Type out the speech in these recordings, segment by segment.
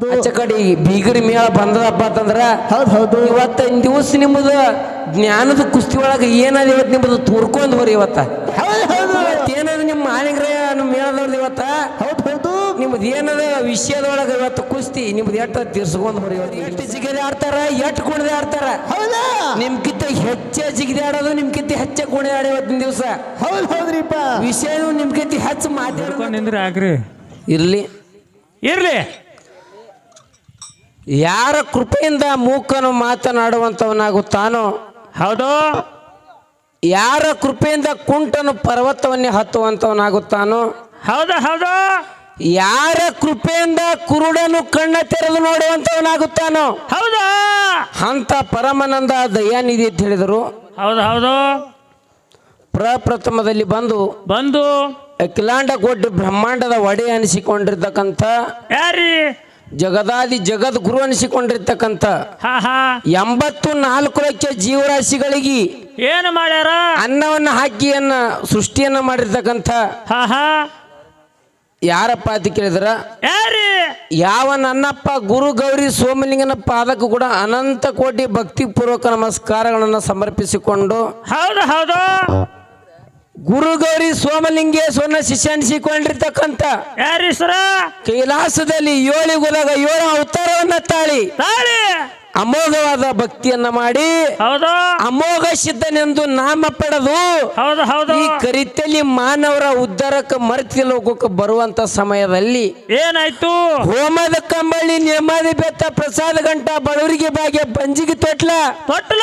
ಆಚೆ ಕಡೆ ಬೀಗರಿ ಮೇಳ ಬಂದದಪ್ಪ ಅಂತಂದ್ರ ಹೌದು ಹೌದು. ಇವತ್ತಿನ ದಿವಸ ನಿಮ್ಮದು ಜ್ಞಾನದ ಕುಸ್ತಿ ಒಳಗ ಏನದ ಇವತ್ತು ನಿಮ್ಮದು ತೋರ್ಕೊಂಡ್ ಬರ್ರಿ ಇವತ್ತ? ಹೌದು ಹೌದು. ಏನದ ನಿಮ್ಮ ಮಾಲಿಗ್ರ ನಮ್ಮ ಮೇಳದವ್ರದ್ದು ಇವತ್ತ? ಹೌದು ಹೌದು. ನಿಮ್ದು ಏನದ ವಿಷಯದೊಳಗೆ ಇವತ್ತು ಕುಸ್ತಿ ನಿಮ್ದು ಎಟ್ಟ ತೀರ್ಸ್ಕೊಂಡ್ ಬರ್ರಿ ಇವತ್ತು? ಎಷ್ಟು ಜಿಗದೆ ಆಡ್ತಾರ ಎಟ್ ಕುಣದೆ ಆಡ್ತಾರ? ಹೌದಾ. ನಿಮ್ಕಿಂತ ಹೆಚ್ಚ ಜಿಗದೆ ಆಡೋದು ನಿಮ್ಕಿಂತ ಹೆಚ್ಚ ಕುಣದೆ ಆಡ ಇವತ್ತಿನ ದಿವಸ. ಹೌದು ಹೌದ್ರಿಪ್ಪ. ವಿಷಯ ನಿಮ್ಕಿಂತ ಹೆಚ್ಚು ಮಾತಾಡೋದು. ನಿಂದ್ರೆ ಆಗ್ರಿ. ಇರ್ಲಿ. ಇರ್ಲಿ. ಯಾರ ಕೃಪೆಯಿಂದ ಮೂಕನು ಮಾತನಾಡುವಂಥವನಾಗುತ್ತಾನೋ ಹೌದು. ಯಾರ ಕೃಪೆಯಿಂದ ಕುಂಟನು ಪರ್ವತವನ್ನೇ ಹತ್ತುವಂಥವನಾಗುತ್ತಾನೋ ಹೌದು ಹೌದು. ಯಾರ ಕೃಪೆಯಿಂದ ಕುರುಡನು ಕಣ್ಣ ತೆರೆದು ನೋಡುವಂತವನಾಗುತ್ತಾನೋ ಹೌದಾ. ಅಂತ ಪರಮಾನಂದ ದಯಾನಿಧಿ ಅಂತ ಹೇಳಿದರು. ಹೌದು ಹೌದು. ಪ್ರಪ್ರಥಮದಲ್ಲಿ ಬಂದು ಬಂದು ಅಖಿಲಾಂಡ ಕೋಟಿ ಬ್ರಹ್ಮಾಂಡದ ಒಡೆ ಅನಿಸಿಕೊಂಡಿರ್ತಕ್ಕಂಥ ಯಾರಿ? ಜಗದಾದಿ ಜಗದ್ ಗುರು ಅನಿಸಿಕೊಂಡಿರ್ತಕ್ಕಂಥ ಎಂಬತ್ತು ನಾಲ್ಕು ಲಕ್ಷ ಜೀವರಾಶಿಗಳಿಗೆ ಏನು ಮಾಡ್ಯಾರ? ಅನ್ನವನ್ನು ಹಾಕಿಯನ್ನ ಸೃಷ್ಟಿಯನ್ನ ಮಾಡಿರ್ತಕ್ಕಂಥ ಯಾರಪ್ಪ ಅಂತ ಕೇಳಿದ್ರ? ಯಾವ ನನ್ನಪ್ಪ ಗುರು ಗೌರಿ ಸೋಮಲಿಂಗನ ಪಾದಕ್ಕೂ ಕೂಡ ಅನಂತ ಕೋಟಿ ಭಕ್ತಿ ಪೂರ್ವಕ ನಮಸ್ಕಾರಗಳನ್ನು ಸಮರ್ಪಿಸಿಕೊಂಡು ಹೌದು ಹೌದು. ಗುರು ಗೌರಿ ಸೋಮಲಿಂಗೇಶ್ವರನ ಶಿಷ್ಯ ಸರ? ಕೈಲಾಸದಲ್ಲಿ ಏಳು ಗುಲಗ ಏಳು ಅವತಾರವನ್ನ ತಾಳಿ. ತಾಳಿ. ಅಮೋಘವಾದ ಭಕ್ತಿಯನ್ನ ಮಾಡಿ ಹೌದು. ಅಮೋಘ ಸಿದ್ಧನೆಂದು ನಾಮ ಪಡೆದು ಹೌದು ಹೌದು. ಈ ಕರಿತಲ್ಲಿ ಮಾನವರ ಉದ್ಧಾರಕ್ಕೆ ಮರ್ತಿ ಲೋಕಕ್ಕೆ ಬರುವಂತ ಸಮಯದಲ್ಲಿ ಏನಾಯ್ತು? ಹೋಮದ ಕಂಬಳಿ ನೆಮ್ಮದಿ ಬೆತ್ತ ಪ್ರಸಾದ ಗಂಟ ಬಡವರಿಗೆ ಬಾಗೆ ಬಂಜಿಗೆ ತೊಟ್ಲ ತೊಟ್ಲ.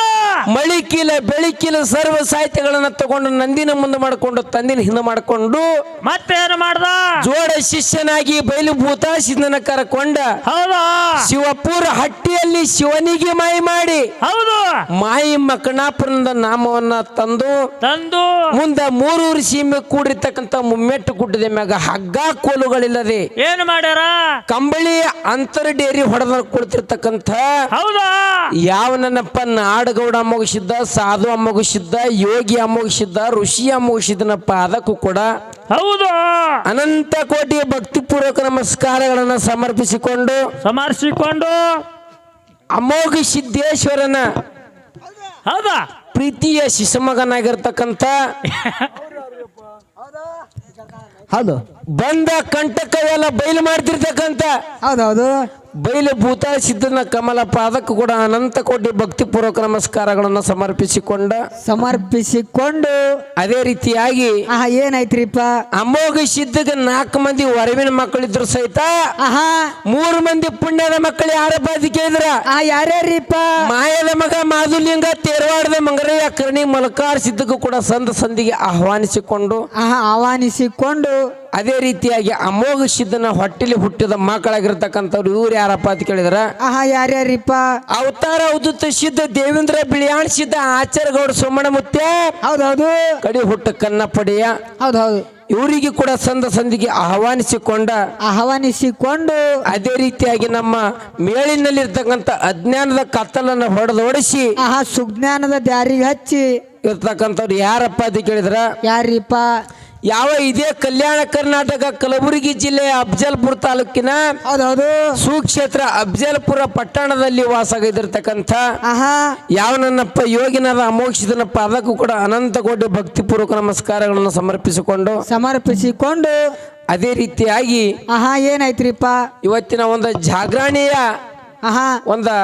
ಮಳಿಕೀಲ ಬೆಳಿಕೀಲ ಸರ್ವ ಸಾಹಿತ್ಯಗಳನ್ನ ತಗೊಂಡು ನಂದಿನ ಮುಂದೆ ಮಾಡಿಕೊಂಡು ತಂದಿನ ಹಿಂದೆ ಮಾಡಿಕೊಂಡು ಮತ್ತೇನು ಮಾಡ್ದ? ಜೋಡ ಶಿಷ್ಯನಾಗಿ ಬಯಲು ಸಿದ್ಧನ ಕರಕೊಂಡ ಹೌದಾ. ಶಿವಪುರ ಹಟ್ಟಿಯಲ್ಲಿ ಶಿವನಿಗೆ ಮಾಯಿ ಮಾಡಿ. ಹೌದು. ಮಾಯಿ ಮಕ್ಕಣಾಪುರದ ನಾಮವನ್ನ ತಂದು ತಂದು ಮುಂದೆ ಮೂರೂರು ಸೀಮೆ ಕೂಡಿರ್ತಕ್ಕಂಥ ಮುಮ್ಮೆಟ್ಟು ಗುಡ್ಡದ ಮ್ಯಾಗ ಹಗ್ಗ ಕೋಲುಗಳಿಲ್ಲದೆ ಏನು ಮಾಡ್ಯಾರ? ಕಂಬಳಿ ಅಂತರ ಡೇರಿ ಹೊಡೆದ ಕುಳಿತಿರ್ತಕ್ಕಂಥ ಹೌದಾ? ಯಾವ ನನ್ನಪ್ಪ ನಾಡಗೌಡ ಮುಗಿಸಿದ್ದ ಸಾಧು ಅಮ್ಮಗಿಸಿದ್ದ ಯೋಗಿ ಅಮ್ಮಗಿಸಿದ್ದ ಋಷಿ ಅಮ್ಮಗಿಸಿದ್ದನಪ್ಪ ಅದಕ್ಕೂ ಕೂಡ ಹೌದು. ಅನಂತ ಕೋಟಿ ಭಕ್ತಿಪೂರ್ವಕ ನಮಸ್ಕಾರಗಳನ್ನು ಸಮರ್ಪಿಸಿಕೊಂಡು ಸಮರ್ಸಿಕೊಂಡು ಅಮೋಘ ಸಿದ್ದೇಶ್ವರನ ಹೌದಾ? ಪ್ರೀತಿಯ ಶಿಶುಮಗನಾಗಿರ್ತಕ್ಕಂಥ ಹೌದು. ಬಂದ ಕಂಟಕವೆಲ್ಲ ಬಯಲು ಮಾಡ್ತಿರ್ತಕ್ಕಂಥ ಹೌದೌದು. ಬಯಲು ಭೂತ ಸಿದ್ಧನ ಕಮಲ ಪಾದಕ್ಕೂ ಕೂಡ ಅನಂತ ಕೋಟಿ ಭಕ್ತಿಪೂರ್ವಕ ನಮಸ್ಕಾರಗಳನ್ನು ಸಮರ್ಪಿಸಿಕೊಂಡ. ಸಮರ್ಪಿಸಿಕೊಂಡು. ಅದೇ ರೀತಿಯಾಗಿ ಆಹಾ ಏನಾಯ್ತ್ರಿಪ್ಪ? ಅಮೋಘ ಸಿದ್ಧಗೆ ನಾಲ್ಕು ಮಂದಿ ಹೊರವಿನ ಮಕ್ಕಳಿದ್ರು ಸಹಿತ ಆಹಾ. ಮೂರು ಮಂದಿ ಪುಣ್ಯದ ಮಕ್ಕಳು ಯಾರ ಬಾಧಿಕೆ ಇದ್ರ? ಆ ಯಾರ್ಯಾರಿಪ್ಪ? ಮಾಯದ ಮಗ ಮಾಧುಲಿಂಗ ತೇರವಾಡದ ಮಂಗರಯ್ಯ ಕರ್ಣಿ ಮಲಕಾರ ಸಿದ್ಧಗೂ ಕೂಡ ಸಂದ ಸಂದಿಗೆ ಆಹ್ವಾನಿಸಿಕೊಂಡು. ಆಹಾ ಆಹ್ವಾನಿಸಿಕೊಂಡು. ಅದೇ ರೀತಿಯಾಗಿ ಅಮೋಘ ಸಿದ್ಧನ ಹೊಟ್ಟೆಲಿ ಹುಟ್ಟಿದ ಮಕ್ಕಳಾಗಿರ್ತಕ್ಕಂಥವ್ರು ಇವ್ರು ಯಾರಪ್ಪ ಅಂತ ಕೇಳಿದ್ರ? ಆಹಾ ಯಾರ್ಯಾರಿಪ್ಪ? ಅವತಾರ ಉದುತ್ತ ಸಿದ್ಧ ದೇವೇಂದ್ರ ಬಿಳಿಯಾಣ ಸಿದ್ಧ ಆಚಾರ್ಯಗೌಡ ಸೋಮಣ್ಣ ಮುತ್ಯ ಹೌದೌದು. ಕಡಿ ಹುಟ್ಟ ಕನ್ನಪ್ಪಡೆಯ ಹೌದೌದು. ಇವರಿಗೆ ಕೂಡ ಸಂದ ಸಂದಿಗೆ ಆಹ್ವಾನಿಸಿಕೊಂಡ ಆಹ್ವಾನಿಸಿಕೊಂಡು ಅದೇ ರೀತಿಯಾಗಿ ನಮ್ಮ ಮೇಳಿನಲ್ಲಿರ್ತಕ್ಕಂಥ ಅಜ್ಞಾನದ ಕತ್ತಲನ್ನು ಹೊಡೆದೊಡಿಸಿ ಆಹಾ ಸುಜ್ಞಾನದ ದಾರಿಗೆ ಹಚ್ಚಿ ಇರ್ತಕ್ಕಂಥವ್ರು ಯಾರಪ್ಪ ಅಂತ ಕೇಳಿದ್ರ? ಯಾರಿಪ್ಪ? ಯಾವ ಇದೇ ಕಲ್ಯಾಣ ಕರ್ನಾಟಕ ಕಲಬುರಗಿ ಜಿಲ್ಲೆಯ ಅಫ್ಜಲ್ಪುರ ತಾಲೂಕಿನ ಹೌದೌದು. ಸುಕ್ಷೇತ್ರ ಅಫ್ಜಲ್ಪುರ ಪಟ್ಟಣದಲ್ಲಿ ವಾಸಾಗಿದ್ದಿರ್ತಕ್ಕಂಥ ಆಹಾ. ಯಾವ ನನ್ನಪ್ಪ ಯೋಗಿನಾದ ಅಮೋಕ್ಷಿತನಪ್ಪ ಅದಕ್ಕೂ ಕೂಡ ಅನಂತ ಕೋಟಿ ಭಕ್ತಿಪೂರ್ವಕ ನಮಸ್ಕಾರಗಳನ್ನು ಸಮರ್ಪಿಸಿಕೊಂಡು ಸಮರ್ಪಿಸಿಕೊಂಡು ಅದೇ ರೀತಿಯಾಗಿ ಆಹಾ ಏನಾಯ್ತ್ರಿಪ್ಪ? ಇವತ್ತಿನ ಒಂದು ಜಾಗರಣೆಯ ಆಹಾ. ಒಂದು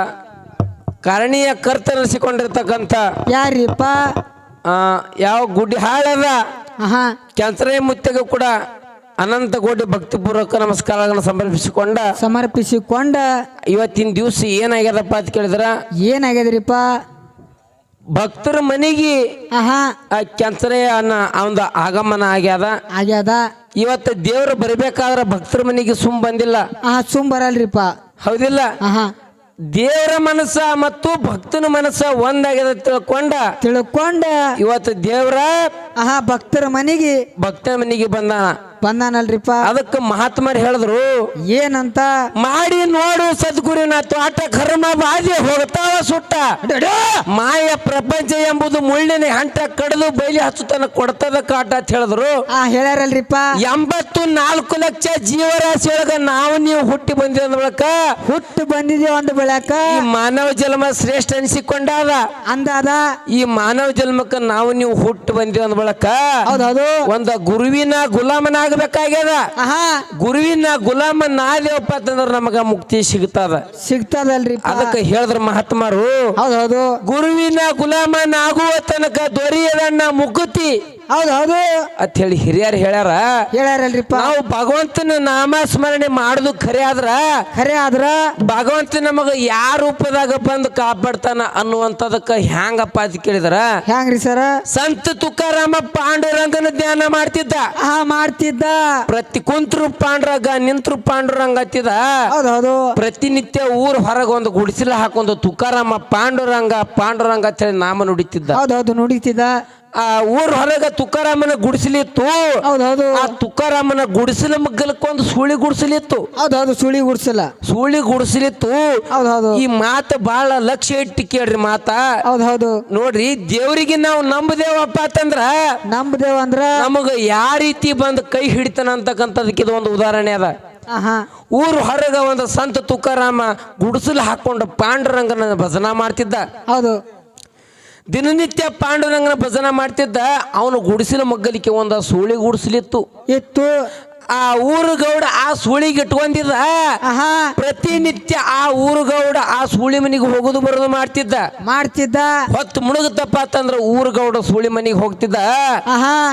ಕಾರಣೀಯ ಕರ್ತನಿಸಿಕೊಂಡಿರ್ತಕ್ಕಂಥ ಯಾರಿಪ್ಪ ಯಾವ ಗುಡಿ ಹಾಳದ? ಆಹಾ. ಮುತ್ತಿಗೂ ಮುತ್ತೆಗೂ ಕೂಡ ಅನಂತ ಕೋಟಿ ಭಕ್ತಿಪೂರ್ವಕ ನಮಸ್ಕಾರಗಳನ್ನು ಸಮರ್ಪಿಸಿಕೊಂಡ ಸಮರ್ಪಿಸಿಕೊಂಡ ಇವತ್ತಿನ ದಿವಸ ಏನಾಗ್ಯದಪ್ಪ ಅಂತ ಕೇಳಿದ್ರ? ಏನಾಗ್ಯದ್ರಿಪ್ಪ? ಭಕ್ತರ ಮನೆಗೆ ಕೆಂಚರೆಯ ಅನ್ನ ಅವಂದ ಆಗಮನ ಆಗ್ಯದ. ಆಗ್ಯದ. ಇವತ್ತು ದೇವ್ರು ಬರಬೇಕಾದ್ರೆ ಭಕ್ತರ ಮನೆಗೆ ಸುಮ್ ಬಂದಿಲ್ಲ. ಸುಮ್ ಬರಲ್ರಿಪ್ಪ. ಹೌದಿಲ್ಲ? ದೇವರ ಮನಸ್ಸ ಮತ್ತು ಭಕ್ತನ ಮನಸ್ಸ ಒಂದಾಗಿದೆ ತಿಳ್ಕೊಂಡ ತಿಳ್ಕೊಂಡ ಇವತ್ತು ದೇವರ ಆಹಾ ಭಕ್ತರ ಮನೆಗೆ ಭಕ್ತರ ಮನೆಗೆ ಬಂದಾನ. ಬಂದಾನಲ್ರಿಪ್ಪ. ಅದಕ್ಕೆ ಮಹಾತ್ಮರು ಹೇಳಿದ್ರು ಏನಂತ? ಮಾಡಿ ನೋಡು ಸದ್ಗುರು ತೋಟ ಕರ್ಮ ಬಾಧಿ ಹೋಗ್ತಾವ ಸುಟ್ಟ. ಮಾಯ ಪ್ರಪಂಚ ಎಂಬುದು ಮುಳ್ಳಿನ ಹಂಟ ಕಡಿದು ಬೈಲಿ ಹಚ್ಚುತನ ಕೊಡ್ತದ ಕಾಟ ಅಂತ ಹೇಳಿದ್ರು. ಆ ಹೇಳ್ಯಾರಲ್ರಿಪ್ಪ. ಎಂಬತ್ತು ನಾಲ್ಕು ಲಕ್ಷ ಜೀವರಾಶಿ ಒಳಗ ನಾವು ನೀವು ಹುಟ್ಟಿ ಬಂದಿದ ಬಳಕ ಹುಟ್ಟು ಬಂದಿದೆ ಅಂದ ಬಳಕ ಈ ಮಾನವ ಜನ್ಮ ಶ್ರೇಷ್ಠ ಅನಿಸಿಕೊಂಡಾದ. ಅಂದಾದ? ಈ ಮಾನವ ಜನ್ಮಕ್ಕ ನಾವು ನೀವು ಹುಟ್ಟು ಬಂದಿವಿ ಅಂದ ಬಳಕ ಹೌದೌದು. ಒಂದ ಗುರುವಿನ ಗುಲಾಮನಾಗಬೇಕಾಗ್ಯದ ಆಹಾ. ಗುರುವಿನ ಗುಲಾಮ ನಾದೇವಪ್ಪ ಅಂತಂದ್ರ ನಮಗ ಮುಕ್ತಿ ಸಿಗ್ತದ. ಸಿಗ್ತದಲ್ರಿ ಅದಕ್ಕೆ ಹೇಳಿದ್ರ ಮಹಾತ್ಮರು ಹೌದೌದು ಗುರುವಿನ ಗುಲಾಮನಾಗುವ ತನಕ ದೊರೆಯದಣ್ಣ ಮುಕುತಿ ಹೌದು. ಅಂತ ಹೇಳಿ ಹಿರಿಯರು ಹೇಳ್ಯಾರ ಹೇಳ್ಯಾರಲ್ರಿಪ್ಪ. ನಾವು ಭಗವಂತನ ನಾಮ ಸ್ಮರಣೆ ಮಾಡುದು ಖರೆ ಆದ್ರ? ಖರೆ ಆದ್ರ? ಭಗವಂತ ನಮಗ ಯಾವ ರೂಪದಾಗ ಬಂದು ಕಾಪಾಡ್ತಾನ ಅನ್ನುವಂಥದಕ್ಕ ಹ್ಯಾಂಗಪ್ಪ ಅಂತ ಕೇಳಿದ್ರ? ಹ್ಯಾಂಗ್ರಿ ಸರ? ಸಂತ ತುಕಾರಾಮ ಪಾಂಡುರಂಗನ ಧ್ಯಾನ ಮಾಡ್ತಿದ್ದ. ಆ ಮಾಡ್ತಿದ್ದ. ಪ್ರತಿ ಕುಂತ್ರು ಪಾಂಡುರಂಗ ನಿಂತ್ರು ಪಾಂಡುರಂಗ ಹತ್ತಿದ ಹೌದೌದು ಪ್ರತಿನಿತ್ಯ ಊರ್ ಹೊರಗೆ ಒಂದು ಗುಡಿಸಲ ಹಾಕೊಂಡು ತುಕಾರಾಮ ಪಾಂಡುರಂಗ ಪಾಂಡುರಂಗ ಅಂತ ಹೇಳಿ ನಾಮ ನುಡಿತಿದ್ದ. ಹೌದೌದು ನುಡಿತಿದ್ದ. ಆ ಊರ್ ಹೊರಗ ತುಕಾರಾಮನ ಗುಡಿಸಲಿತ್ತು. ಹೌದೌದು. ಆ ತುಕಾರಾಮನ ಗುಡಿಸಲ ಮಗ್ಗಲಕ್ಕೊಂದು ಸುಳಿ ಗುಡಿಸಲಿತ್ತು. ಹೌದೌದು ಸುಳಿ ಗುಡಿಸಲ ಸುಳಿ ಗುಡಿಸಲಿತ್ತು. ಹೌದೌದು. ಈ ಮಾತು ಬಹಳ ಲಕ್ಷ್ಯ ಇಟ್ಟು ಕೇಳ್ರಿ ಮಾತ. ಹೌದೌದು. ನೋಡ್ರಿ ದೇವರಿಗೆ ನಾವು ನಂಬದೇವಪ್ಪ ಅಂತಂದ್ರ ನಂಬದೇವ ಅಂದ್ರ ನಮಗ ಯಾವ ರೀತಿ ಬಂದು ಕೈ ಹಿಡಿತನ ಅಂತಕ್ಕಂಥದಕ್ಕೆ ಇದು ಒಂದು ಉದಾಹರಣೆ ಅದ. ಆಹಾ. ಊರ್ ಹೊರಗ ಒಂದು ಸಂತ ತುಕಾರಾಮ ಗುಡಿಸಲು ಹಾಕೊಂಡು ಪಾಂಡುರಂಗನ ಭಜನಾ ಮಾಡ್ತಿದ್ದ. ಹೌದು. ದಿನನಿತ್ಯ ಪಾಂಡುರಂಗನ ಭಜನ ಮಾಡ್ತಿದ್ದ ಅವನು ಗುಡಿಸಿನ ಮಗ್ಗಲಿಕ್ಕೆ ಒಂದು ಸೂಳಿ ಗುಡಿಸಲಿತ್ತು. ಇತ್ತು ಆ ಊರು ಗೌಡ ಆ ಸುಳಿಗೆ ಇಟ್ಕೊಂಡಿದ್ದ ಪ್ರತಿನಿತ್ಯ ಆ ಊರು ಗೌಡ ಆ ಸುಳಿ ಮನೆಗೆ ಹೋಗುದು ಬರೋದು ಮಾಡ್ತಿದ್ದ. ಮಾಡ್ತಿದ್ದ. ಹೊತ್ತು ಮುಳುಗುತ್ತಪ್ಪ ಅಂತಂದ್ರ ಊರು ಸುಳಿ ಮನೆಗೆ ಹೋಗ್ತಿದ್ದ.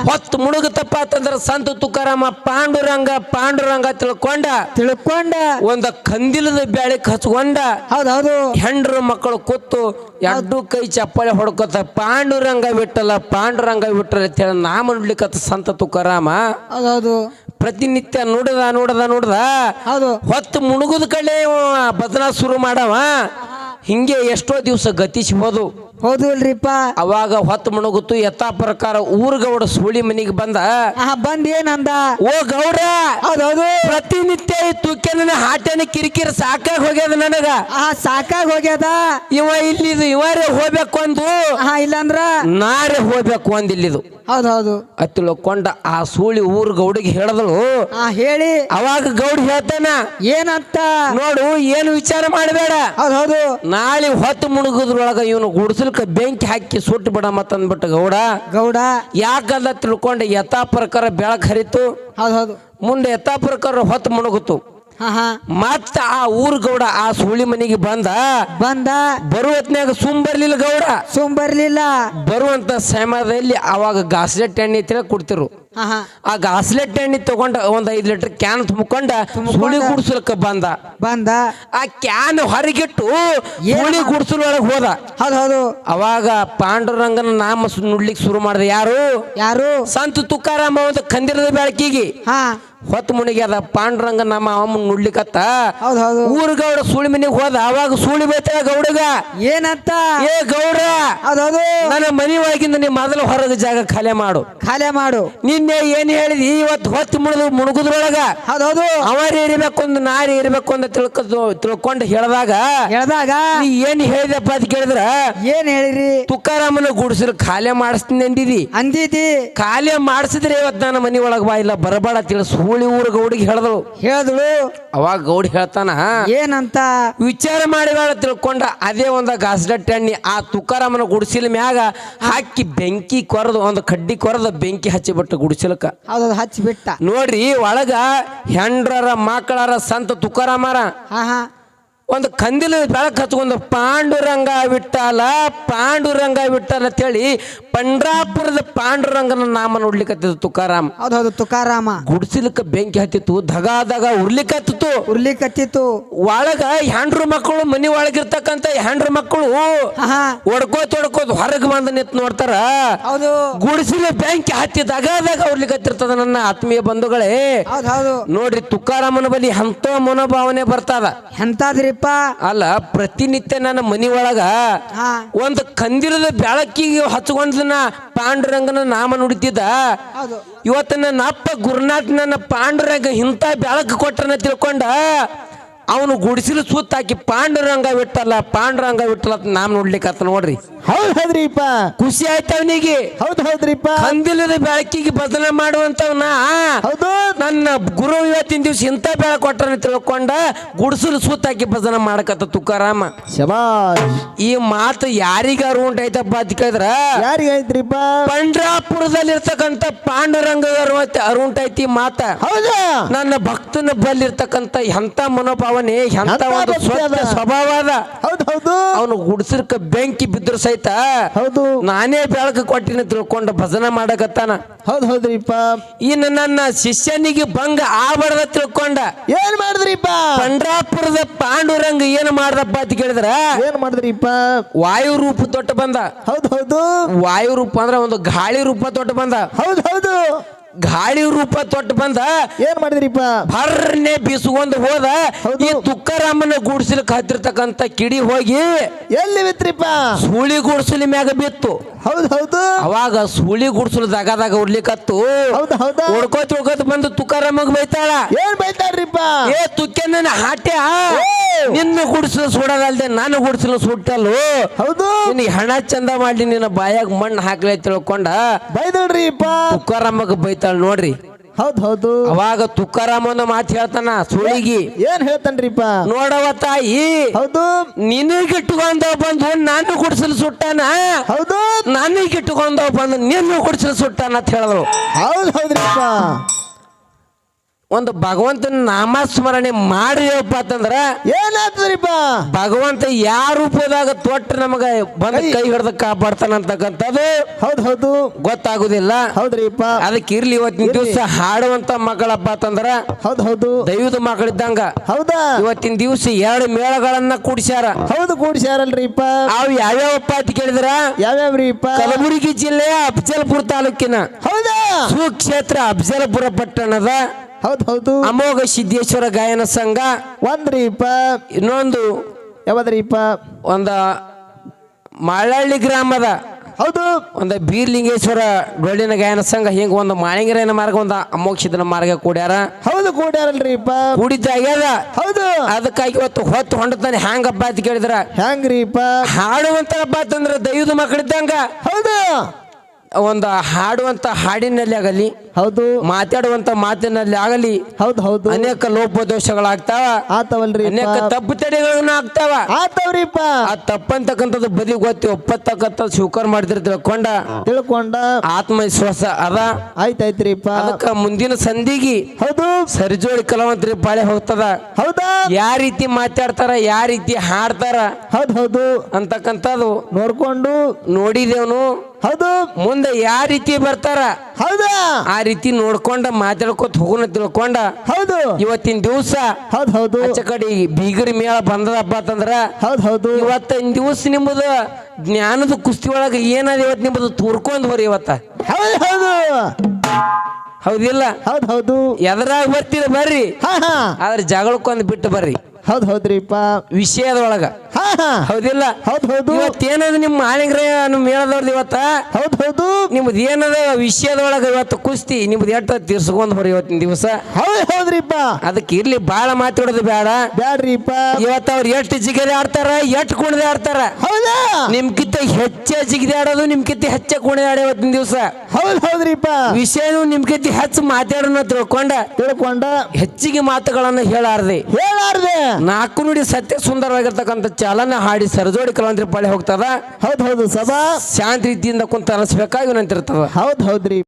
ಹೊತ್ತು ಮುಳುಗುತ್ತಪ್ಪ ಅಂತಂದ್ರ ಸಂತ ತುಕಾರಾಮ ಪಾಂಡುರಂಗ ಪಾಂಡುರಂಗ ತಿಳ್ಕೊಂಡ. ತಿಳ್ಕೊಂಡ. ಒಂದ ಕಂದಿಲದ ಬ್ಯಾಳಿ ಹಚ್ಕೊಂಡ. ಹೌದೌದು. ಹೆಂಡ್ರು ಮಕ್ಕಳು ಕೂತು ಎರಡು ಕೈ ಚಪ್ಪಳೆ ಹೊಡ್ಕೊತ ಪಾಂಡುರಂಗ ಬಿಟ್ಟಲ್ಲ ಪಾಂಡುರಂಗ ಬಿಟ್ಟರೆ ಅಂತ ಹೇಳಿ ನೋಡ್ಲಿಕ್ಕ ಸಂತ ತುಕಾರಾಮ. ಹೌದೌದು. ಪ್ರತಿನಿತ್ಯ ನೋಡದ ನೋಡದ ನೋಡದ ಹೌದು. ಹೊತ್ತು ಮುಣುಗುದ ಕಡೆ ಬದನಾ ಶುರು ಮಾಡವ. ಹಿಂಗೆ ಎಷ್ಟೋ ದಿವಸ ಗತಿಸ್ಬೋದು. ಹೌದು ಇಲ್ರಿಪ್ಪ ಅವಾಗ ಹೊತ್ತು ಮುಳುಗುತ್ತು ಯಥಾ ಪ್ರಕಾರ ಊರ್ಗೌಡ ಸುಳಿ ಮನಿಗೆ ಬಂದ. ಬಂದ್ ಏನಂದ ಓ ಗೌಡ ಹೌದೌದು. ಪ್ರತಿನಿತ್ಯ ತುಕ್ಕೆನ ಹಾಟನ ಕಿರಿಕಿರಿ ಸಾಕಾಗಿ ಹೋಗ್ಯದ ನನಗ. ಆ ಸಾಕಾಗಿ ಹೋಗ್ಯದ? ಇವ ಇಲ್ಲಿದು ಇವರೇ ಹೋಗ್ಬೇಕು ಅಂದು. ಇಲ್ಲಂದ್ರ? ನಾರೇ ಹೋಗ್ಬೇಕು ಅಂದ್ ಇಲ್ಲಿದು ಹೌದೌದು ಅತ್ತಿಳ್ಕೊಂಡ ಆ ಸೂಳಿ ಊರ್ ಗೌಡಿಗೆ ಹೇಳಿದಳು. ಆ ಹೇಳಿ. ಅವಾಗ ಗೌಡ್ ಹೇಳ್ತಾನ ಏನಂತ? ನೋಡು ಏನು ವಿಚಾರ ಮಾಡಬೇಡ. ಹೌದೌದು. ನಾಳೆ ಹೊತ್ತು ಮುಳುಗುದ್ರೊಳಗ ಇವನು ಗುಡಿಸಲ್ಕ ಬೆಂಕಿ ಹಾಕಿ ಸುಟ್ಟು ಬಿಡ ಮತ್ತಂದ್ಬಿಟ್ಟು ಗೌಡ. ಗೌಡ. ಯಾಕಲ್ಲ ತಿಳ್ಕೊಂಡು ಯಥಾ ಪ್ರಕಾರ ಬೆಳಕು ಹರಿತು. ಹೌದೌದು. ಮುಂದೆ ಯಥಾ ಪ್ರಕಾರ ಹೊತ್ತು ಹಾ ಮತ್ತ ಆ ಊರ್ ಗೌಡ ಆ ಸುಳಿ ಮನೆಗೆ ಬಂದ ಬಂದ. ಬರುವತ್ನಾಗ ಸುಮ್ ಬರ್ಲಿಲ್ಲ ಗೌಡ. ಸುಮ್ ಬರ್ಲಿಲ್ಲ. ಬರುವಂತ ಸಮಯದಲ್ಲಿ ಅವಾಗ ಗಾಸ್ಲೆಟ್ ಎಣ್ಣೆ ತಿಳ ಕೊಡ್ತಿರು. ಆ ಗಾಸ್ಲೆಟ್ ಎಣ್ಣೆ ತಗೊಂಡ ಒಂದ್ ಐದ್ ಲೀಟರ್ ಕ್ಯಾನ್ ತುಂಬಿಕೊಂಡ ಸುಳಿ ಗುಡ್ಸಲಕ್ಕ ಬಂದ. ಬಂದ. ಆ ಕ್ಯಾನ್ ಹೊರಗಿಟ್ಟು ಸುಳಿ ಒಳಗ್ ಹೋದ. ಹೌದೌದು ಅವಾಗ ಪಾಂಡುರಂಗನ ನಾಮ ನುಡ್ಲಿಕ್ಕೆ ಶುರು ಮಾಡಿದ ಯಾರು? ಯಾರು? ಸಂತ ತುಕಾರಾಮ ಒಂದು ಕಂದಿರದ ಬೆಳಕಿಗೆ. ಹಾ. ಹೊತ್ತು ಮುಣಿಗೆ ಪಾಂಡ್ರಂಗ ನಮ್ಮ ಅಮ್ಮ ನುಡ್ಲಿಕತ್ತ. ಹೌದು ಹೌದು. ಊರ್ ಗೌಡ ಸುಳಿ ಮನೆಗೆ ಹೋದ ಅವಾಗ ಸುಳಿ ಬೈತ ಗೌಡಗ. ಏನಂತ? ಏ ಗೌಡ ನನ್ನ ಮನಿ ಒಳಗಿಂದ ನೀ ಮೊದಲು ಹೊರಗೆ ಜಾಗ ಖಾಲಿ ಮಾಡು. ಖಾಲಿ ಮಾಡು. ನಿನ್ನೆ ಏನ್ ಹೇಳಿದಿ? ಇವತ್ತು ಹೊತ್ತು ಮುಣಿದು ಮುಣುಗುದ್ರೊಳಗ. ಹೌದೌದು ಅವರಿ ಇರ್ಬೇಕು ಒಂದು ನಾರಿ ಇರ್ಬೇಕು ಅಂತ ತಿಳ್ಕ ತಿಳ್ಕೊಂಡು ಹೇಳ್ದಾಗ. ಹೇಳ್ದಾಗ? ನೀ ಏನ್ ಹೇಳಿದಪ್ಪ ಅಂತ ಕೇಳಿದ್ರ? ಏನ್ ಹೇಳಿರಿ? ತುಕಾರಾಮನ ಗುಡಿಸಲು ಖಾಲಿ ಮಾಡಿಸ್ತೀನಿ ಅಂದಿದಿ. ಅಂದಿದಿ. ಖಾಲಿ ಮಾಡಿಸಿದ್ರೆ ಇವತ್ತು ನನ್ನ ಮನಿ ಒಳಗ ಬಾ ಇಲ್ಲ ಬರಬೇಡ ತಿಳಿ ಸೂಳಿ ಊರ ಗೌಡಿಗೆ ಹೇಳಿದಳು. ಹೇಳಿದಳು? ಅವಾಗ ಗೌಡಿ ಹೇಳ್ತಾನ ಏನಂತ? ವಿಚಾರ ಮಾಡಿಬೇಡ ತಿಳ್ಕೊಂಡ ಅದೇ ಒಂದ ಗಾಸ್ಡಟ್ ಎಣ್ಣೆ ಆ ತುಕಾರಾಮನ ಗುಡಿಸಿಲ ಮ್ಯಾಗ ಹಾಕಿ ಬೆಂಕಿ ಕೊರದು ಒಂದು ಕಡ್ಡಿ ಕೊರದು ಬೆಂಕಿ ಹಚ್ಚಿಬಿಟ್ಟು ಗುಡಿಸಿಲಕ ಹೌದು ಹಚ್ಚಿಬಿಟ್ಟ. ನೋಡ್ರಿ ಒಳಗ ಹೆಂಡ್ರರ ಮಕ್ಕಳರ ಸಂತ ತುಕಾರಾಮರ. ಹಾ ಹಾ. ಒಂದು ಕಂದಿಲ ಬೆಳಕು ಹತ್ಕೊಂಡು ಪಾಂಡುರಂಗ ಬಿಟ್ಟಲ್ಲ ಪಾಂಡುರಂಗ ವಿಠಲ ಅಂತೇಳಿ ಪಂಡ್ರಾಪುರದ ಪಾಂಡುರಂಗನ ನಾಮ ನೋಡ್ಲಿಕ್ಕತ್ತಿದ್ದು ತುಕಾರಾಮ್. ಹೌದೌದು ತುಕಾರಾಮ. ಗುಡ್ಸಿಲಕ್ಕೆ ಬೆಂಕಿ ಹತ್ತಿತ್ತು ಧಗ ಧಗ ಉರ್ಲಿಕ್ಕತ್ತಿತ್ತು ಉರ್ಲಿಕತ್ತಿತ್ತು. ಒಳಗ ಹೆಂಡ್ರು ಮಕ್ಕಳು ಮನಿ ಒಳಗಿರ್ತಕ್ಕಂತ ಹೆಂಡ್ರು ಮಕ್ಕಳು ಒಡ್ಕೋತ್ ಒಡ್ಕೋತ್ ಹೊರಗೆ ಬಂದ ನಿತ್ ನೋಡ್ತಾರ. ಹೌದು. ಗುಡಿಸಲು ಬೆಂಕಿ ಹತ್ತಿ ದಗ ದಗ ಉರ್ಲಿಕ್ಕತ್ತಿರ್ತದ ನನ್ನ ಆತ್ಮೀಯ ಬಂಧುಗಳೇ. ನೋಡ್ರಿ ತುಕಾರಾಮನ ಬಲಿ ಹಂತ ಮನೋಭಾವನೆ ಬರ್ತದ. ಎಂತಾದ್ರಿಪ್ಪ ಅಲ್ಲ ಪ್ರತಿನಿತ್ಯ ನನ್ನ ಮನಿ ಒಳಗ ಹಾ. ಒಂದು ಕಂದಿರದ ಬೆಳಕಿಗೆ ಹಚ್ಕೊಂಡ್ನ ಪಾಂಡುರಂಗನ ನಾಮ ನುಡಿತಿದ್ದ. ಹೌದು. ಇವತ್ತು ನನ್ನ ಅಪ್ಪ ಗುರುನಾಥ್ ನನ್ನ ಪಾಂಡುರಂಗ ಇಂಥ ಬೆಳಕು ಕೊಟ್ಟನ ತಿಳ್ಕೊಂಡ. ಅವನು ಗುಡಿಸಿಲು ಸುತ್ತಾಕಿ ಪಾಂಡುರಂಗ ಬಿಟ್ಟಲ್ಲ ಪಾಂಡುರಂಗ ಬಿಟ್ಟಲ್ಲ ಅಂತ ನಾಮ್ ನೋಡ್ಲಿಕ್ಕೆ ನೋಡ್ರಿ. ಹೌದ್ ಹೌದ್ರಿಪ್ಪ. ಖುಷಿ ಆಯ್ತ ಅವನಿಗೆ. ಹೌದ್ ಹೌದ್ರಿಪ್ಪ. ಕಂದಿಲದ ಬೆಳಕಿಗೆ ಬದಲಾ ಮಾಡುವಂತವನ ಹೌದು. ನನ್ನ ಗುರು ಇವತ್ತಿನ ದಿವ್ಸ ಇಂಥ ಬೆಳ ಕೊಟ್ಟನ ತಿಳ್ಕೊಂಡ ಗುಡಿಸಲು ಸುತ್ತಾಕಿ ಹಾಕಿ ಭಜನೆ ಮಾಡಕತ್ತ ತುಕಾರಾಮ. ಶಬಾಷ್. ಈ ಮಾತು ಯಾರಿಗಾರು ಉಂಟಾಯ್ತಪ್ಪ ಅಂತ ಕೇಳಿದ್ರ? ಯಾರಿಗಾಯ್ತ್ರಿಪ್ಪ ಪಂಡ್ರಾಪುರದಲ್ಲಿ ಇರ್ತಕ್ಕಂಥ ಪಾಂಡುರಂಗ ಅರುಂಟೈತಿ ಮಾತ. ಹೌದಾ? ನನ್ನ ಭಕ್ತನ ಬಲ್ಲಿರ್ತಕ್ಕಂತ ಎಂತ ಮನೋಭಾವನೆ ಎಂತ ಎಂತ ಒಂದು ಸ್ವಚ್ಛ. ಸ್ವಭಾವ ಅದ? ಹೌದೌದು ಹೌದು ಅವನು ಗುಡ್ಸಿರ್ಕ ಬೆಂಕಿ ಬಿದ್ರು ಸಹಿತ ಹೌದು. ನಾನೇ ಬೆಳಕು ಕೊಟ್ಟಿನ ತಿಳ್ಕೊಂಡು ಭಜನೆ ಮಾಡಕತ್ತಾನ. ಹೌದು ಹೌದ್ರಿಪ್ಪ. ಇನ್ನು ನನ್ನ ಶಿಷ್ಯನಿಗೆ ಭಂಗ ಆಬಾರ್ದ ತಿಳ್ಕೊಂಡ. ಏನ್ ಮಾಡಿದ್ರಿಪ್ಪ? ಪಂಡ್ರಾಪುರದ ಪಾಂಡುರಂಗ ಏನ್ ಮಾಡ್ದಪ್ಪ ಅಂತ ಕೇಳಿದ್ರ? ಏನ್ ಮಾಡಿದ್ರಿಪ್ಪ? ವಾಯು ರೂಪ ತೊಟ್ಟು ಬಂದ. ಹೌದು ಹೌದು. ವಾಯು ರೂಪ ಅಂದ್ರೆ ಒಂದು ಗಾಳಿ ರೂಪ ದೊಡ್ಡ ಬಂದ. ಹೌದು ಹೌದು. ಗಾಳಿ ರೂಪ ತೊಟ್ಟು ಬಂದ ಏನ್ ಮಾಡಿದ್ರಿಪ್ಪ? ಭರ್ನೆ ಬೀಸ್ಕೊಂಡು ಹೋದ. ಹೌದು. ಈ ತುಕ್ಕರಾಮನ ಗುಡಿಸಲಿಕ್ಕೆ ಹತ್ತಿರ್ತಕ್ಕಂತ ಕಿಡಿ ಹೋಗಿ ಎಲ್ಲಿ ಬಿತ್ರಿಪ್ಪ? ಸುಳಿ ಗುಡಿಸಲಿ ಮ್ಯಾಗ ಬಿತ್ತು. ಹೌದ್ ಹೌದು. ಅವಾಗ ಸುಳಿ ಗುಡ್ಸಲು ಜಾಗದಾಗ ಉಡ್ಲಿಕತ್ತು ಹೌದು ಹೌದು. ಬಂದು ತುಕಾರಾಮಗ್ ಬೈತಾಳ. ಏನ್ ಬೈತಾರ್ರಿಪ್ಪ? ಏ ತುಕ್ಕೆ ನನ್ನ ಹಾಟ್ಯ! ನಿನ್ನ ಗುಡ್ಸಲು ಸುಡೋದಲ್ದೆ ನಾನು ಗುಡ್ಸಲು ಸುಟ್ಟಲ್ಲು. ಹೌದು. ನಿನ್ ಹಣ ಚಂದ ಮಾಡಿ ನಿನ್ನ ಬಾಯಾಗ ಮಣ್ಣು ಹಾಕ್ಲಿ ತಿಳ್ಕೊಂಡ ಬೈದಳ್ರಿಪ್ಪ ತುಕಾರಾಮಗ್ ಬೈತಾಳ ನೋಡ್ರಿ. ಹೌದ್ ಹೌದು. ಅವಾಗ ತುಕಾರಾಮನ ಮಾತು ಹೇಳ್ತಾನ ಸುಳಿಗಿ ಏನ್ ಹೇಳ್ತಾನ್ರಿಪ್ಪ? ನೋಡವ ತಾಯಿ ಹೌದು. ನಿನಗಿಟ್ಟುಕೊಂಡ ಬಂದು ನಾನು ಕುಡಿಸಲು ಸುಟ್ಟಾನ? ಹೌದು. ನನಗಿಟ್ಟುಕೊಂಡ ಬಂದು ನಿನ್ನ ಕುಡಿಸಲು ಸುಟ್ಟಾನ ಅಂತ ಹೇಳಿದ್ರು ಹೌದ್ ಹೌದ್ರಿಪ್ಪ. ಒಂದು ಭಗವಂತನ ನಾಮಸ್ಮರಣೆ ಮಾಡಿದಪ್ಪ ಅಂತಂದ್ರ ಏನಾಗ್ತದ್ರಿಪ್ಪ ಭಗವಂತ ಯಾವ ರೂಪದಾಗ ತೊಟ್ಟು ನಮಗ ಬಂದ ಕೈ ಹಿಡ್ದ ಕಾಪಾಡ್ತಾನ ಅಂತಕ್ಕಂಥದ್ದು ಹೌದ್ ಹೌದು. ಗೊತ್ತಾಗುದಿಲ್ಲ. ಹೌದ್ರಿಪ್ಪ. ಅದಕ್ಕೆ ಇರ್ಲಿ ಇವತ್ತಿನ ದಿವಸ ಹಾಡುವಂತ ಮಕ್ಕಳಪ್ಪ ಅಂತಂದ್ರ ಹೌದು ಹೌದು. ದೈವದ ಮಕ್ಕಳಿದ್ದಂಗ ಹೌದಾ? ಇವತ್ತಿನ ದಿವಸ ಎರಡು ಮೇಳಗಳನ್ನ ಕೂಡಿಸ್ಯಾರ. ಹೌದು ಕೂಡಿಸ್ಯಾರಲ್ರಿಪ್ಪ. ಅವು ಯಾವ್ಯಾವಪ್ಪ ಅಂತ ಕೇಳಿದ್ರ? ಯಾವ್ಯಾವ್ರಿಪ್ಪ? ಕಲಬುರಗಿ ಜಿಲ್ಲೆಯ ಅಫಜಲ್ಪುರ ತಾಲೂಕಿನ ಹೌದಾ? ಸುಕ್ಷೇತ್ರ ಅಫಜಲ್ಪುರ ಪಟ್ಟಣದ ಹೌದ್ ಹೌದು. ಅಮೋಘ ಸಿದ್ದೇಶ್ವರ ಗಾಯನ ಸಂಘ. ಒಂದ್ರೀಪ ಇನ್ನೊಂದು ಯಾವದ್ರಿಪ್ಪ ಒಂದ ಮಾಳಳ್ಳಿ ಗ್ರಾಮದ. ಹೌದು. ಒಂದು ಬೀರ್ಲಿಂಗೇಶ್ವರ ಡೊಳ್ಳಿನ ಗಾಯನ ಸಂಘ. ಹಿಂಗ ಒಂದು ಮಾಳಿಂಗರಾಯನ ಮಾರ್ಗ ಒಂದು ಅಮೋಕ್ಷಿತನ ಮಾರ್ಗ ಕೂಡ್ಯಾರ. ಹೌದು ಕೂಡ್ಯಾರಲ್ರಿಪ್ಪ ಕೂಡಿದ್ದಾಗ್ಯದ ಹೌದು. ಅದಕ್ಕಾಗಿ ಇವತ್ತು ಹೊತ್ತು ಹೊಂಡತಾನೆ ಹ್ಯಾಂಗಪ್ಪ ಅಂತ ಕೇಳಿದ್ರ. ಹ್ಯಾಂಗ್ರಿಪ್ಪ ಹಾಡುವಂತ ಹಬ್ಬ ಅಂತಂದ್ರ ದೈವದ ಮಕ್ಕಳಿದ್ದಂಗ ಹೌದು. ಒಂದು ಹಾಡುವಂತ ಹಾಡಿನಲ್ಲಿ ಆಗಲಿ ಹೌದು. ಮಾತಾಡುವಂತ ಮಾತಿನಲ್ಲಿ ಆಗಲಿ ಹೌದು ಹೌದು. ಅನೇಕ ಲೋಪದೋಷಗಳಾಗ್ತಾವ. ಆತವಲ್ರಿ ಅನೇಕ ತಪ್ಪು ತಡೆಗಳನ್ನ ಆಗ್ತಾವ. ಆತವ್ರಿಪ್ಪ. ಆ ತಪ್ಪಂತಕ್ಕಂಥದ್ದು ಬದಿ ಗೊತ್ತಿ ಒಪ್ಪತಕ್ಕಂಥದ್ದು ಸ್ವೀಕಾರ ಮಾಡಿದ್ರೆ ತಿಳ್ಕೊಂಡ. ತಿಳ್ಕೊಂಡ. ಆತ್ಮವಿಶ್ವಾಸ ಅದ. ಆಯ್ತಾಯ್ತ್ರಿಪ್ಪ. ಅದಕ್ಕ ಮುಂದಿನ ಸಂಧಿಗೆ ಹೌದು. ಸರಿಜೋಡಿ ಕಲಾವಂತರಿ ಪಾಳೆ ಹೋಗ್ತದ. ಹೌದಾ. ಯಾವ ರೀತಿ ಮಾತಾಡ್ತಾರ ಯಾವ ರೀತಿ ಹಾಡ್ತಾರ ಹೌದು ಹೌದು. ಅಂತಕ್ಕಂಥದ್ದು ನೋಡ್ಕೊಂಡು. ನೋಡಿದೇವನು. ಹೌದು. ಮುಂದೆ ಯಾವ ರೀತಿ ಬರ್ತಾರ? ಹೌದಾ. ಆ ರೀತಿ ನೋಡ್ಕೊಂಡ ಮಾತಾಡ್ಕೊತ ಹೋಗೋಣ ತಿಳ್ಕೊಂಡ ಹೌದು. ಇವತ್ತಿನ ದಿವಸ ಹೌದು ಹೌದು. ಆಚೆ ಕಡೆ ಬೀಗರಿ ಮೇಳ ಬಂದದಪ್ಪ ಅಂತಂದ್ರ ಹೌದು ಹೌದು. ಇವತ್ತಿನ ದಿವಸ ನಿಮ್ಮದು ಜ್ಞಾನದ ಕುಸ್ತಿ ಒಳಗ ಏನದ ಇವತ್ತು ನಿಮ್ಮದು ತೂರ್ಕೊಂಡ್ ಬರ್ರಿ ಇವತ್ತ? ಹೌದು ಹೌದು. ಹೌದಿಲ್ಲ? ಹೌದು ಹೌದು. ಎದ್ರಾಗ ಬರ್ತೀರ ಬರ್ರಿ. ಹಾ ಹಾ. ಆದ್ರೆ ಜಗಳಕ್ಕೊಂದು ಬಿಟ್ಟು ಬರ್ರಿ. ಹೌದು ಹೌದ್ರಿಪ್ಪ. ವಿಷಯದೊಳಗ ಹಾ ಹಾ. ಹೌದಿಲ್ಲ. ಹೌದು ಹೌದು. ಇವತ್ತೇನದ ನಿಮ್ಮ ಮಾಳಿಗ್ರ ನಿಮ್ಮ ಮೇಳದವ್ರದ್ದು ಇವತ್ತ? ಹೌದು ಹೌದು. ನಿಮ್ದು ಏನದ ವಿಷಯದೊಳಗೆ ಇವತ್ತು ಕುಸ್ತಿ? ನಿಮ್ದು ಎಟ್ಟ ತೀರ್ಸ್ಕೊಂಡ್ ಬರ್ರಿ ಇವತ್ತಿನ ದಿವಸ? ಹೌದು ಹೌದ್ರಿಪ್ಪ. ಅದಕ್ಕೆ ಇರ್ಲಿ ಬಾಳ ಮಾತಾಡೋದು ಬೇಡ ಬೇಡ್ರಿಪ್ಪ ಇವತ್ತು ಅವ್ರು ಎಷ್ಟು ಜಿಗದೆ ಆಡ್ತಾರ ಎಷ್ಟು ಕುಣದೆ ಆಡ್ತಾರ? ಹೌದಾ? ನಿಮ್ಕಿಂತ ಹೆಚ್ಚ ಜಿಗದೆ ಆಡೋದು ನಿಮ್ಕಿಂತ ಹೆಚ್ಚ ಕುಣದೆ ಆಡ ಇವತ್ತಿನ ದಿವಸ. ಹೌದು ಹೌದ್ರಿಪ್ಪ. ವಿಷಯನು ನಿಮ್ಕಿಂತ ಹೆಚ್ಚು ಮಾತಾಡೋಣ ತಿಳ್ಕೊಂಡ. ತಿಳ್ಕೊಂಡ. ಹೆಚ್ಚಿಗೆ ಮಾತುಗಳನ್ನ ಹೇಳಾರ್ದೆ. ಹೇಳಾರ್ದೆ. ನಾಲ್ಕು ನುಡಿ ಸತ್ಯ ಸುಂದರವಾಗಿರ್ತಕ್ಕಂಥ ಚಾಲನೆ ಹಾಡಿ ಸರಜೋಡಿ ಕಲಾವಂತರಿ ಪಾಳಿ ಹೋಗ್ತದ ಹೌದು ಹೌದು ಸಭಾ. ಶಾಂತ ರೀತಿಯಿಂದ ಕುಂತ ಅನಿಸ್ಬೇಕಾಗಿ ನಂತಿರ್ತದ. ಹೌದು ಹೌದ್ರಿ.